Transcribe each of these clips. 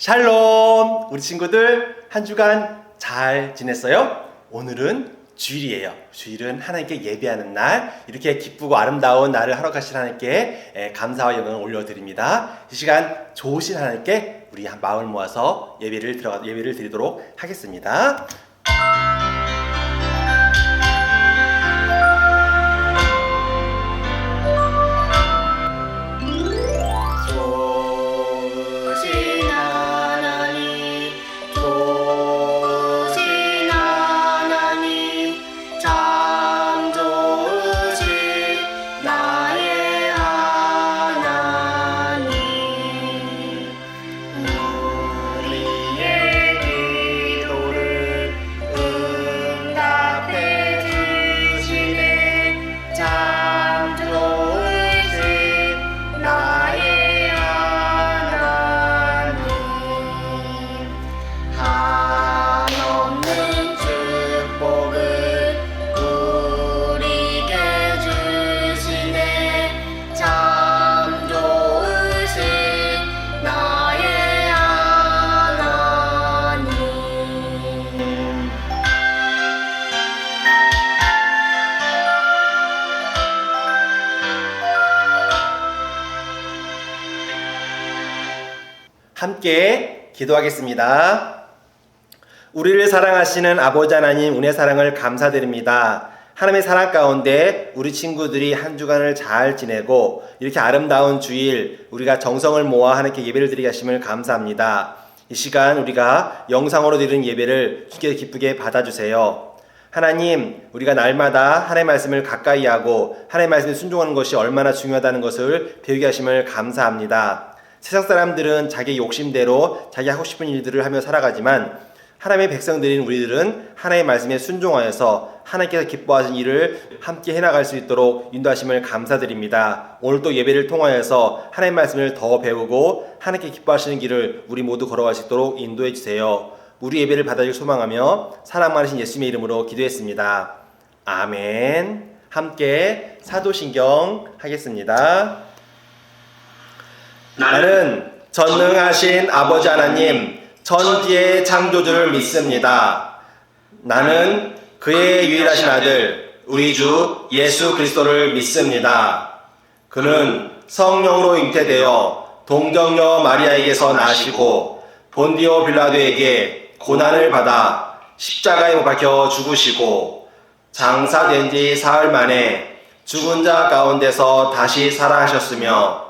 샬롬! 우리 친구들 한 주간 잘 지냈어요? 오늘은 주일이에요. 주일은 하나님께 예배하는 날, 이렇게 기쁘고 아름다운 날을 하러 가신 하나님께 예, 감사와 영광을 올려드립니다. 이 시간 좋으신 하나님께 우리 한 마음을 모아서 예배를 들어가 예배를 드리도록 하겠습니다. 함께 기도하겠습니다. 우리를 사랑하시는 아버지 하나님 은혜 사랑을 감사드립니다. 하나님의 사랑 가운데 우리 친구들이 한 주간을 잘 지내고 이렇게 아름다운 주일 우리가 정성을 모아 하나님께 예배를 드리게 하심을 감사합니다. 이 시간 우리가 영상으로 드리는 예배를 기쁘게 기쁘게 받아주세요. 하나님, 우리가 날마다 하나님의 말씀을 가까이 하고 하나님의 말씀에 순종하는 것이 얼마나 중요하다는 것을 배우게 하심을 감사합니다. 세상 사람들은 자기 욕심대로 자기 하고 싶은 일들을 하며 살아가지만 하나님의 백성들인 우리들은 하나님의 말씀에 순종하여서 하나님께서 기뻐하신 일을 함께 해나갈 수 있도록 인도하심을 감사드립니다. 오늘 또 예배를 통하여서 하나님의 말씀을 더 배우고 하나님께 기뻐하시는 길을 우리 모두 걸어갈 수 있도록 인도해 주세요. 우리 예배를 받아줄 소망하며 사랑 많으신 예수님의 이름으로 기도했습니다. 아멘. 함께 사도신경 하겠습니다. 나는 전능하신 아버지 하나님 천지의 창조주를 믿습니다. 나는 그의 유일하신 아들 우리 주 예수 그리스도를 믿습니다. 그는 성령으로 잉태되어 동정녀 마리아에게서 나시고 본디오 빌라도에게 고난을 받아 십자가에 못 박혀 죽으시고 장사된 지 사흘 만에 죽은 자 가운데서 다시 살아하셨으며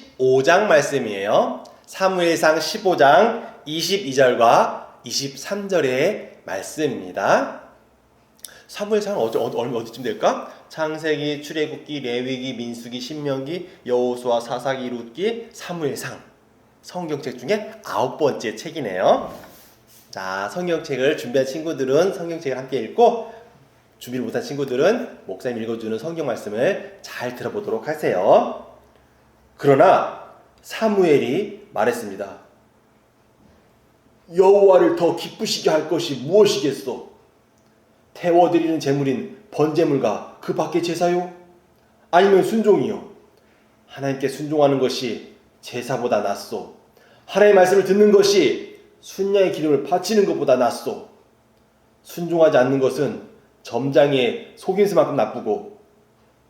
15장 말씀이에요. 사무엘상 15장 22절과 23절의 말씀입니다. 사무엘상은 어디, 어디, 어디쯤 될까? 창세기, 출애굽기, 레위기, 민수기, 신명기, 여호수아, 사사기, 룻기, 사무엘상. 성경책 중에 아홉 번째 책이네요. 자, 성경책을 준비한 친구들은 성경책을 함께 읽고 준비를 못한 친구들은 목사님 읽어주는 성경 말씀을 잘 들어보도록 하세요. 그러나 사무엘이 말했습니다. 여호와를 더 기쁘시게 할 것이 무엇이겠소? 태워드리는 제물인 번제물과 그 밖의 제사요? 아니면 순종이요? 하나님께 순종하는 것이 제사보다 낫소. 하나님의 말씀을 듣는 것이 순양의 기름을 바치는 것보다 낫소. 순종하지 않는 것은 점장의 속임수만큼 나쁘고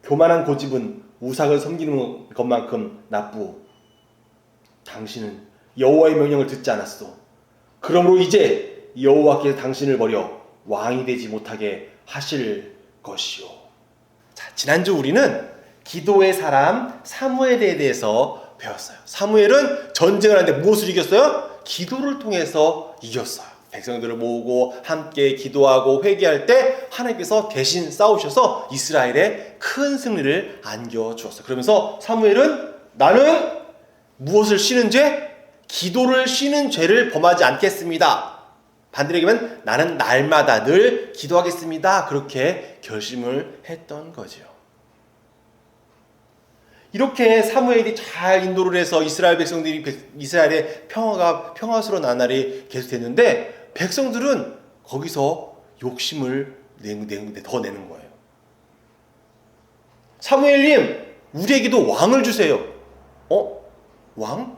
교만한 고집은 우상을 섬기는 것만큼 나쁘오. 당신은 여호와의 명령을 듣지 않았소. 그러므로 이제 여호와께서 당신을 버려 왕이 되지 못하게 하실 것이오. 자, 지난주 우리는 기도의 사람 사무엘에 대해서 배웠어요. 사무엘은 전쟁을 하는데 무엇을 이겼어요? 기도를 통해서 이겼어요. 백성들을 모으고 함께 기도하고 회개할 때 하나님께서 대신 싸우셔서 이스라엘에 큰 승리를 안겨 주었어요. 그러면서 사무엘은 나는 무엇을 쉬는 죄? 기도를 쉬는 죄를 범하지 않겠습니다. 반대로 얘기하면 나는 날마다 늘 기도하겠습니다. 그렇게 결심을 했던 거지요. 이렇게 사무엘이 잘 인도를 해서 이스라엘 백성들이 백- 이스라엘의 평화가 평화스러운 나날이 계속됐는데 백성들은 거기서 욕심을 더 내는 거예요. 사무엘님, 우리에게도 왕을 주세요. 어? 왕?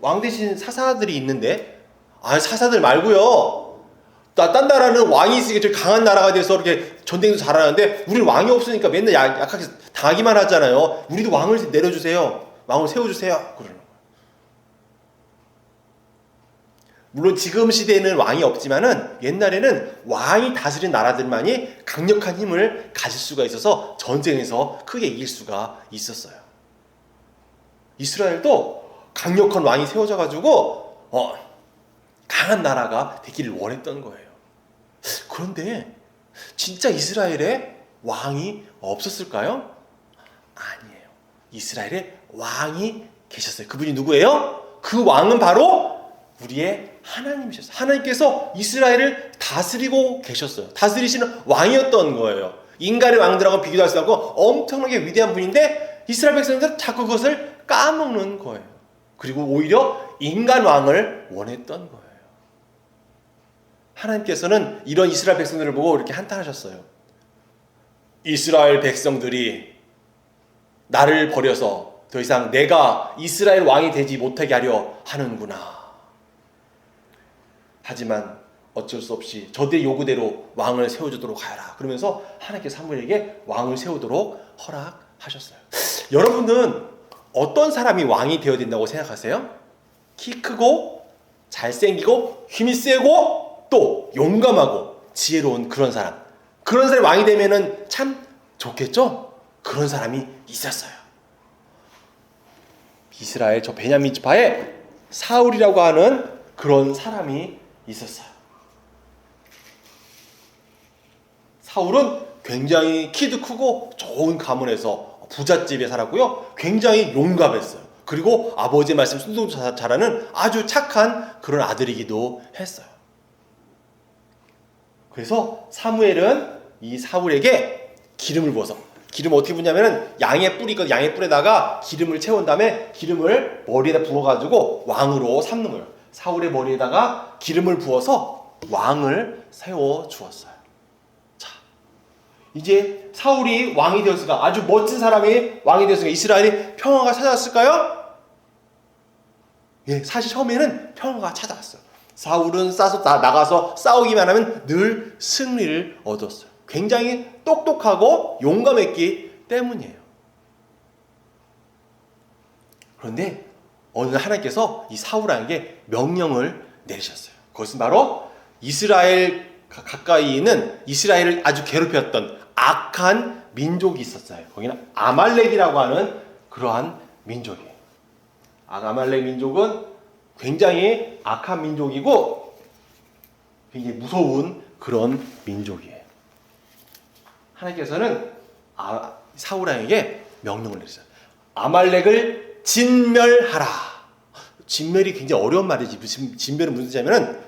왕 대신 사사들이 있는데? 아, 사사들 말고요. 나딴 나라는 왕이 있으니까 좀 강한 나라가 돼서 이렇게 전쟁도 잘하는데 우리는 왕이 없으니까 맨날 약, 약하게 당하기만 하잖아요. 우리도 왕을 내려주세요. 왕을 세워주세요. 그러는 거예요. 물론 지금 시대에는 왕이 없지만은 옛날에는 왕이 다스린 나라들만이 강력한 힘을 가질 수가 있어서 전쟁에서 크게 이길 수가 있었어요. 이스라엘도 강력한 왕이 세워져 가지고 어, 강한 나라가 되기를 원했던 거예요. 그런데 진짜 이스라엘에 왕이 없었을까요? 아니에요. 이스라엘에 왕이 계셨어요. 그분이 누구예요? 그 왕은 바로 우리의 하나님이셨어요. 하나님께서 이스라엘을 다스리고 계셨어요. 다스리시는 왕이었던 거예요. 인간의 왕들하고 비교할 수 없고 엄청나게 위대한 분인데 이스라엘 백성들은 자꾸 그것을 까먹는 거예요. 그리고 오히려 인간 왕을 원했던 거예요. 하나님께서는 이런 이스라엘 백성들을 보고 이렇게 한탄하셨어요. 이스라엘 백성들이 나를 버려서 더 이상 내가 이스라엘 왕이 되지 못하게 하려 하는구나. 하지만 어쩔 수 없이 저들의 요구대로 왕을 세워주도록 하여라. 그러면서 하나님께서 사무엘에게 왕을 세우도록 허락하셨어요. 여러분은 어떤 사람이 왕이 되어야 된다고 생각하세요? 키 크고 잘생기고 힘이 세고 또 용감하고 지혜로운 그런 사람. 그런 사람이 왕이 되면은 참 좋겠죠? 그런 사람이 있었어요. 이스라엘 저 베냐민 지파에 사울이라고 하는 그런 사람이 있었어요. 사울은 굉장히 키도 크고 좋은 가문에서 부잣집에 살았고요. 굉장히 용감했어요. 그리고 아버지의 말씀 순종도 잘하는 아주 착한 그런 아들이기도 했어요. 그래서 사무엘은 이 사울에게 기름을 부어서 기름 어떻게 부냐면은 양의 있거든 양의 뿔에다가 기름을 채운 다음에 기름을 머리에다 부어가지고 왕으로 삼는 거예요. 사울의 머리에다가 기름을 부어서 왕을 세워 주었어요. 자, 이제 사울이 왕이 되었을까? 아주 멋진 사람이 왕이 되었을까? 이스라엘이 평화가 찾아왔을까요? 예, 사실 처음에는 평화가 찾아왔어요. 사울은 싸서 나, 나가서 싸우기만 하면 늘 승리를 얻었어요. 굉장히 똑똑하고 용감했기 때문이에요. 그런데 어느 날 하나님께서 이 사울에게 명령을 내리셨어요. 그것은 바로 이스라엘 가- 가까이 있는 이스라엘을 아주 괴롭혔던 악한 민족이 있었어요. 거기는 아말렉이라고 하는 그러한 민족이에요. 아, 아말렉 민족은 굉장히 악한 민족이고 굉장히 무서운 그런 민족이에요. 하나님께서는 아, 사울 왕에게 명령을 내리셨어요. 아말렉을 진멸하라. 진멸이 굉장히 어려운 말이지. 무슨 진멸은 무슨 뜻이냐면은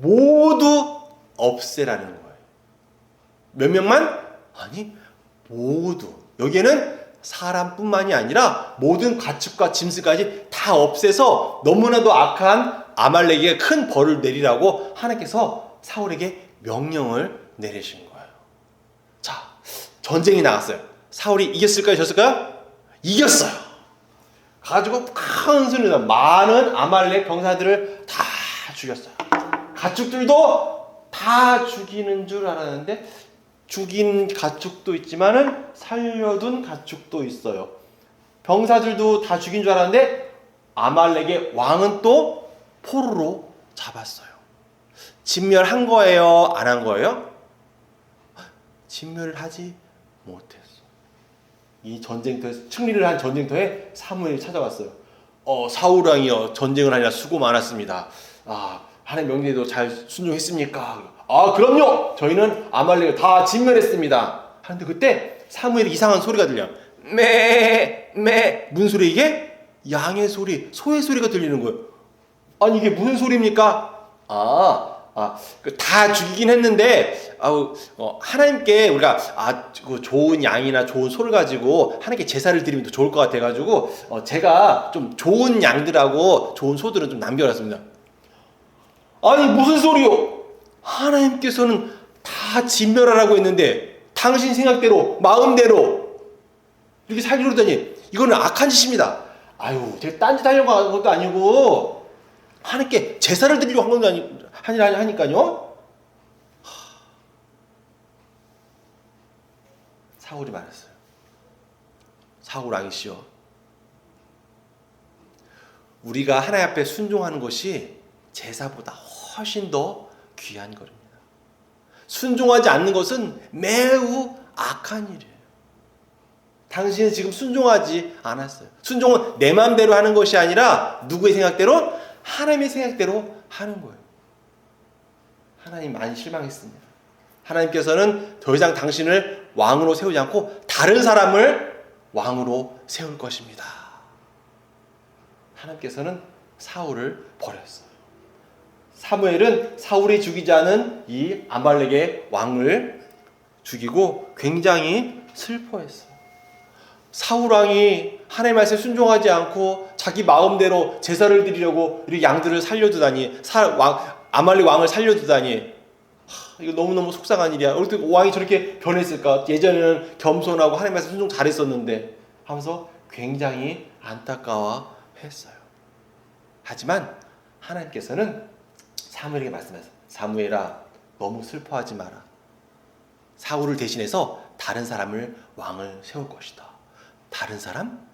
모두 없애라는 거예요. 몇 명만? 아니 모두. 여기에는 사람뿐만이 아니라 모든 가축과 짐승까지 다 없애서 너무나도 악한 아말렉에게 큰 벌을 내리라고 하나님께서 사울에게 명령을 내리신 거예요. 자, 전쟁이 나왔어요. 사울이 이겼을까요? 졌을까요? 이겼어요. 가지고 큰 소리가 많은 아말렉 병사들을 다 죽였어요. 가축들도 다 죽이는 줄 알았는데 죽인 가축도 있지만은 살려둔 가축도 있어요. 병사들도 다 죽인 줄 알았는데 아말렉의 왕은 또 포로로 잡았어요. 진멸한 거예요? 안 한 거예요? 진멸을 하지 못했어. 이 전쟁터에 승리를 한 전쟁터에 사무엘이 찾아왔어요. 어 사울 왕이여 전쟁을 하냐 수고 많았습니다. 아 하나님 명령에도 잘 순종했습니까? 아 그럼요. 저희는 아말렉을 다 진멸했습니다. 하는데 그때 사무엘이 이상한 소리가 들려. 매 매 무슨 소리 이게? 양의 소리, 소의 소리가 들리는 거예요. 아니 이게 무슨 소리입니까? 아, 아, 그다 죽이긴 했는데, 아우, 어, 하나님께 우리가 아, 그 좋은 양이나 좋은 소를 가지고 하나님께 제사를 드리면 더 좋을 것 같아가지고, 어, 제가 좀 좋은 양들하고 좋은 소들은 좀 남겨놨습니다. 아니 무슨 소리요? 하나님께서는 다 진멸하라고 했는데 당신 생각대로 마음대로 이렇게 살기로 하다니 이거는 악한 짓입니다. 아유, 제가 딴짓 하려고 한 것도 아니고 하나님께 제사를 드리려고 한 것도 아니 하니 하니까요. 하. 사울이 말했어요. 사울 왕이시여. 우리가 하나님 앞에 순종하는 것이 제사보다 훨씬 더 귀한 것입니다. 순종하지 않는 것은 매우 악한 일이에요. 당신은 지금 순종하지 않았어요. 순종은 내 마음대로 하는 것이 아니라 누구의 생각대로? 하나님의 생각대로 하는 거예요. 하나님 많이 실망했습니다. 하나님께서는 더 이상 당신을 왕으로 세우지 않고 다른 사람을 왕으로 세울 것입니다. 하나님께서는 사울을 버렸어요. 사무엘은 사울이 죽이지 않은 이 아말렉의 왕을 죽이고 굉장히 슬퍼했어요. 사울 왕이 하나님 말씀에 순종하지 않고 자기 마음대로 제사를 드리려고 우리 양들을 살려두다니 사, 왕, 아말렉 왕을 살려두다니 하, 이거 너무너무 속상한 일이야. 어떻게 왕이 저렇게 변했을까? 예전에는 겸손하고 하나님 말씀 순종 잘했었는데 하면서 굉장히 안타까워했어요. 하지만 하나님께서는 사무엘에게 말씀하셨어요. 사무엘아 너무 슬퍼하지 마라. 사울을 대신해서 다른 사람을 왕을 세울 것이다. 다른 사람?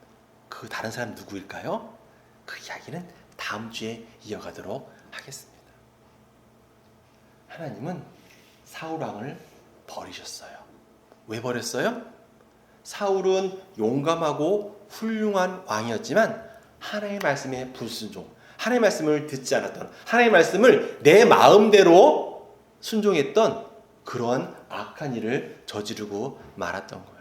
그 다른 사람 누구일까요? 그 이야기는 다음 주에 이어가도록 하겠습니다. 하나님은 사울 왕을 버리셨어요. 왜 버렸어요? 사울은 용감하고 훌륭한 왕이었지만 하나님의 말씀에 불순종, 하나님의 말씀을 듣지 않았던, 하나님의 말씀을 내 마음대로 순종했던 그러한 악한 일을 저지르고 말았던 거예요.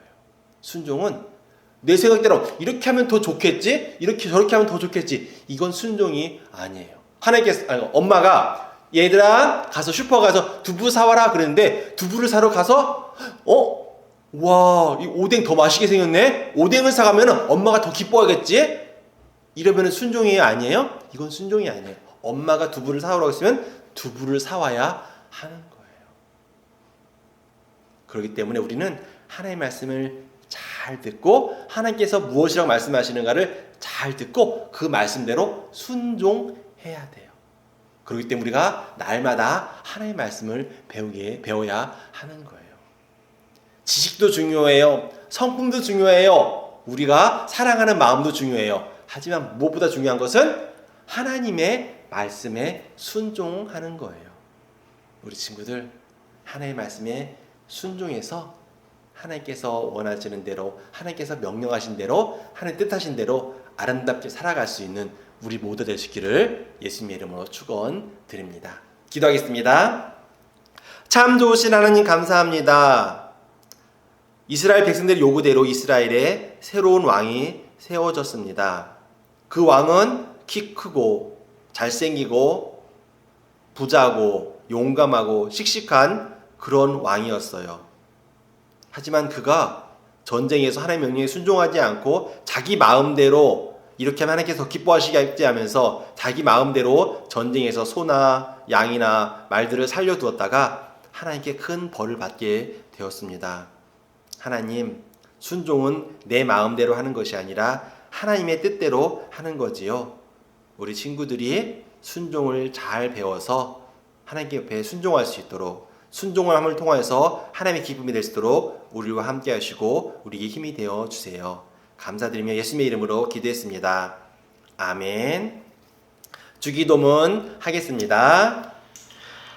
순종은 내 생각대로 이렇게 하면 더 좋겠지, 이렇게 저렇게 하면 더 좋겠지. 이건 순종이 아니에요. 하나님께서 아니, 엄마가 얘들아 가서 슈퍼 가서 두부 사와라 그랬는데 두부를 사러 가서 어? 와, 이 오뎅 더 맛있게 생겼네. 오뎅을 사가면 엄마가 더 기뻐하겠지? 이러면 순종이 아니에요? 이건 순종이 아니에요. 엄마가 두부를 사오라고 했으면 두부를 사와야 하는 거예요. 그렇기 때문에 우리는 하나님의 말씀을 잘 듣고 하나님께서 무엇이라고 말씀하시는가를 잘 듣고 그 말씀대로 순종해야 돼요. 그렇기 때문에 우리가 날마다 하나님의 말씀을 배우게 배워야 하는 거예요. 지식도 중요해요. 성품도 중요해요. 우리가 사랑하는 마음도 중요해요. 하지만 무엇보다 중요한 것은 하나님의 말씀에 순종하는 거예요. 우리 친구들 하나님의 말씀에 순종해서 하나님께서 원하시는 대로 하나님께서 명령하신 대로 하나님 뜻하신 대로 아름답게 살아갈 수 있는 우리 모두 되시기를 예수님의 이름으로 축원드립니다. 기도하겠습니다. 참 좋으신 하나님 감사합니다. 이스라엘 백성들의 요구대로 이스라엘에 새로운 왕이 세워졌습니다. 그 왕은 키 크고 잘생기고 부자고 용감하고 씩씩한 그런 왕이었어요. 하지만 그가 전쟁에서 하나님의 명령에 순종하지 않고 자기 마음대로 이렇게 하면 하나님께서 기뻐하시겠지 하면서 자기 마음대로 전쟁에서 소나 양이나 말들을 살려두었다가 하나님께 큰 벌을 받게 되었습니다. 하나님, 순종은 내 마음대로 하는 것이 아니라 하나님의 뜻대로 하는 거지요. 우리 친구들이 순종을 잘 배워서 하나님께 옆에 순종할 수 있도록 순종을 함을 통하여서 하나님의 기쁨이 될 수 있도록 우리와 함께 하시고 우리에게 힘이 되어 주세요. 감사드리며 예수님의 이름으로 기도했습니다. 아멘. 주기도문 하겠습니다.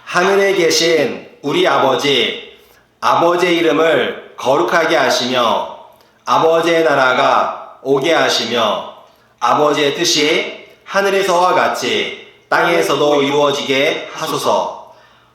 하늘에 계신 우리 아버지, 아버지의 이름을 거룩하게 하시며 아버지의 나라가 오게 하시며 아버지의 뜻이 하늘에서와 같이 땅에서도 이루어지게 하소서.